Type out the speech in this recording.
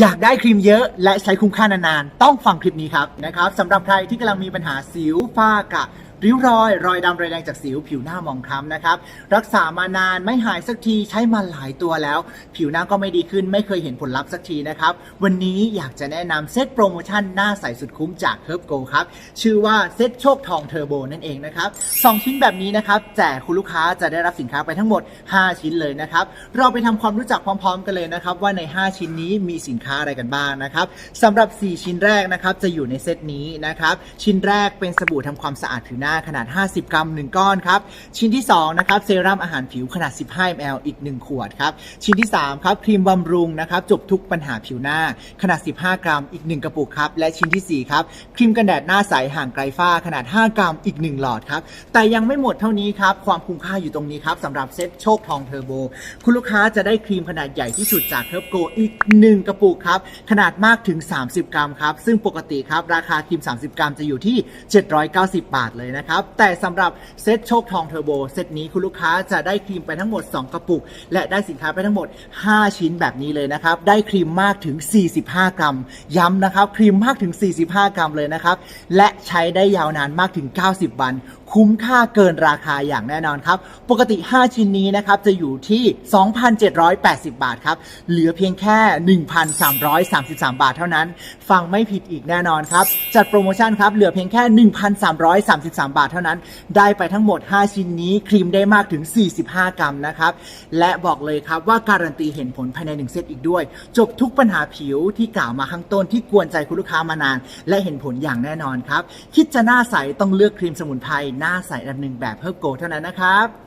อยากได้ครีมเยอะและใช้คุ้มค่านานๆ ต้องฟังคลิปนี้ครับนะครับสำหรับใครที่กำลังมีปัญหาสิวฝ้ากระ ริ้วรอย รอยดำรอยแดงจากสิวผิวหน้าหมองคล้ำนะครับ รักษามานานไม่หายสักทีใช้มาหลายตัวแล้ว ผิวหน้าก็ไม่ดีขึ้นไม่เคยเห็นผลลัพธ์สักทีนะครับ วันนี้อยากจะแนะนำเซตโปรโมชั่นหน้าใสสุดคุ้มจาก Herb Go ครับ ชื่อว่าเซตโชคทองเทอร์โบนั่นเองนะครับสองชิ้นแบบนี้นะครับแจกคุณลูกค้าจะได้รับสินค้าไปทั้งหมด 5 ชิ้นเลยนะครับเราไปทำความรู้จักพร้อม ๆ กันเลยนะครับว่าใน 5 ชิ้นนี้มีสินค้าอะไรกันบ้างนะครับสำหรับ 4 ชิ้นแรกนะครับจะอยู่ในเซตนี้นะครับชิ้นแรกเป็นสบู่ทำความสะอาดผิวหน้าขนาด 50 กรัม 1 ก้อนครับ ชิ้นที่ 2 นะครับ เซรั่มอาหารผิวขนาด 15 ml อีก 1 ขวดครับ ชิ้นที่ 3 ครับ ครีมบำรุงนะครับ จบทุกปัญหาผิวหน้าขนาด 15 กรัม อีก 1 กระปุกครับ และชิ้นทีสี่ 4 ครับ ครีมกันแดดหน้าใสห่างไกลฝ้าขนาด 5 กรัม อีก 1 หลอดครับ แต่ยังไม่หมดเท่านี้ครับ ความคุ้มค่าอยู่ตรงนี้ครับสำหรับเซ็ตโชคทองเทอร์โบ คุณลูกค้าจะได้ครีมขนาดใหญ่ที่สุดจากเทิร์โกอีก 1 กระปุกครับ ขนาดมากถึง 30 กรัมครับ ซึ่งปกติครับราคาครีม 30 กรัมจะอยู่ที่ 790 บาทเลยนะครับ แต่สำหรับเซ็ตโชคทองเทอร์โบเซ็ตนี้คุณลูกค้าจะได้ครีมไปทั้งหมด 2 กระปุก และได้สินค้าไปทั้งหมด 5 ชิ้นแบบนี้เลยนะครับ ได้ครีมมากถึง 45 กรัม ย้ำนะครับ ครีมมากถึง 45 กรัมเลยนะครับ และใช้ได้ยาวนานมากถึง 90 วันคุ้มค่าเกินราคาอย่างแน่นอนครับ ปกติ 5 ชิ้นนี้นะครับจะอยู่ที่ 2,780 บาทครับ เหลือเพียงแค่ 1,333 บาทเท่านั้น ฟังไม่ผิดอีกแน่นอนครับ จัดโปรโมชั่นครับ เหลือเพียงแค่ 1,333 บาทเท่านั้น ได้ไปทั้งหมด 5 ชิ้นนี้ครีมได้มากถึง 45 กรัมนะครับ และบอกเลยครับว่าการันตีเห็นผลภายใน 1 เซตอีกด้วย จบทุกปัญหาผิวที่กล่าวมาข้างต้นที่กวนใจคุณลูกค้ามานาน และเห็นผลอย่างแน่นอนครับ คิดจะหน้าใสต้องเลือกครีมสมุนไพรหน้าใสอันดับหนึ่งแบบเพิ่มโกเท่านั้นนะครับ